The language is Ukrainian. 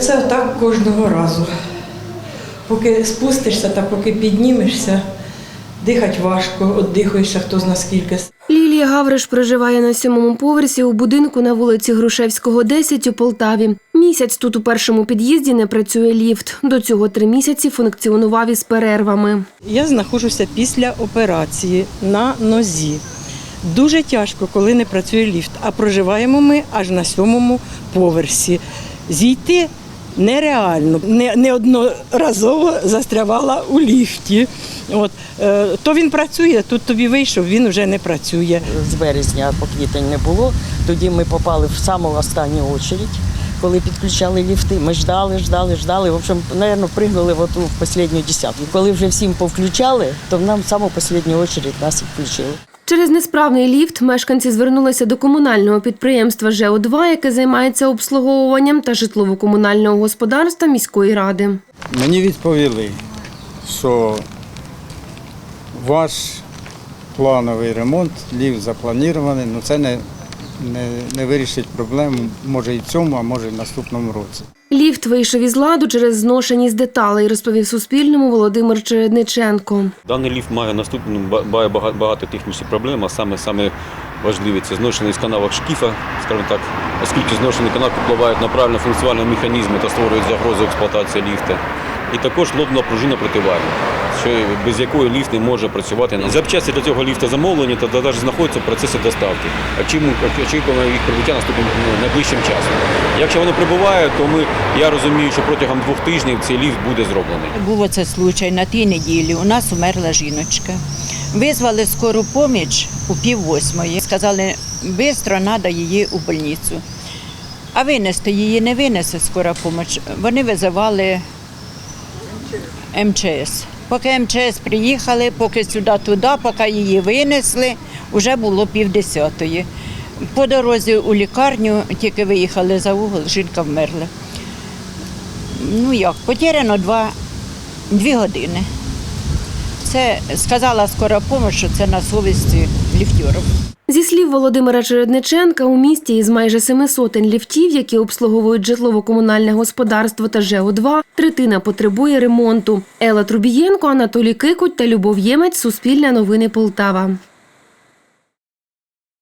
Це так кожного разу. Поки спустишся та поки піднімешся, дихати важко, віддихуєшся хто зна скільки. Лілія Гавриш проживає на сьомому поверсі у будинку на вулиці Грушевського, 10 у Полтаві. Місяць тут у першому під'їзді не працює ліфт. До цього три місяці функціонував із перервами. Я знаходжуся після операції на нозі. Дуже тяжко, коли не працює ліфт, а проживаємо ми аж на сьомому поверсі. Зійти нереально. Не, неодноразово застрявала у ліфті. От, е, то він працює, тут тобі вийшов, він вже не працює. з березня по квітень не було. Тоді ми попали в саму останню очередь, коли підключали ліфти. Ми ждали, ждали, ждали. В общем, напевно, пригнули в оту в останню десятку. Коли вже всім повключали, то нам в саму останню очередь нас і включили. Через несправний ліфт мешканці звернулися до комунального підприємства ЖО2, яке займається обслуговуванням та житлово-комунального господарства міської ради. Мені відповіли, що ваш плановий ремонт, ліфт запланований, але це не, не, не вирішить проблему, може і в цьому, а може і в наступному році. Ліфт вийшов із ладу через зношеність деталей, розповів Суспільному Володимир Чередниченко. Даний ліфт має наступну має багато, багато технічних проблем, а саме саме важливі це зношеність каналах шкіфа, скажімо так, оскільки зношені канали впливають на правильне функціонування механізму та створюють загрозу експлуатації ліфта. І також лобна пружина противаги, що без якої ліфт не може працювати. Запчасті для цього ліфта замовлені та навіть знаходяться в процесі доставки. Очікуємо очікуємо їх прибуття наступним ну, найближчим часом. Якщо вони прибувають, то ми я розумію, що протягом двох тижнів цей ліфт буде зроблений. Був оце случай на тій неділі. У нас умерла жіночка. Визвали скору поміч у пів восьмої. Сказали, швидко треба її у больницю. А винести її не винесе скора поміч. Вони визивали МЧС. Поки МЧС приїхали, поки сюди-туди, поки її винесли, вже було півдесятої. По дорозі у лікарню тільки виїхали за угол, жінка вмерла. Ну як, потеряно два, дві години. Це сказала скора допомога, що це на совісті ліфтьорів. Зі слів Володимира Чередниченка, у місті із майже семи сотень ліфтів, які обслуговують житлово-комунальне господарство та ЖЕО-2, третина потребує ремонту. Ела Трубієнко, Анатолій Кикуть та Любов Ємець. Суспільне новини Полтава.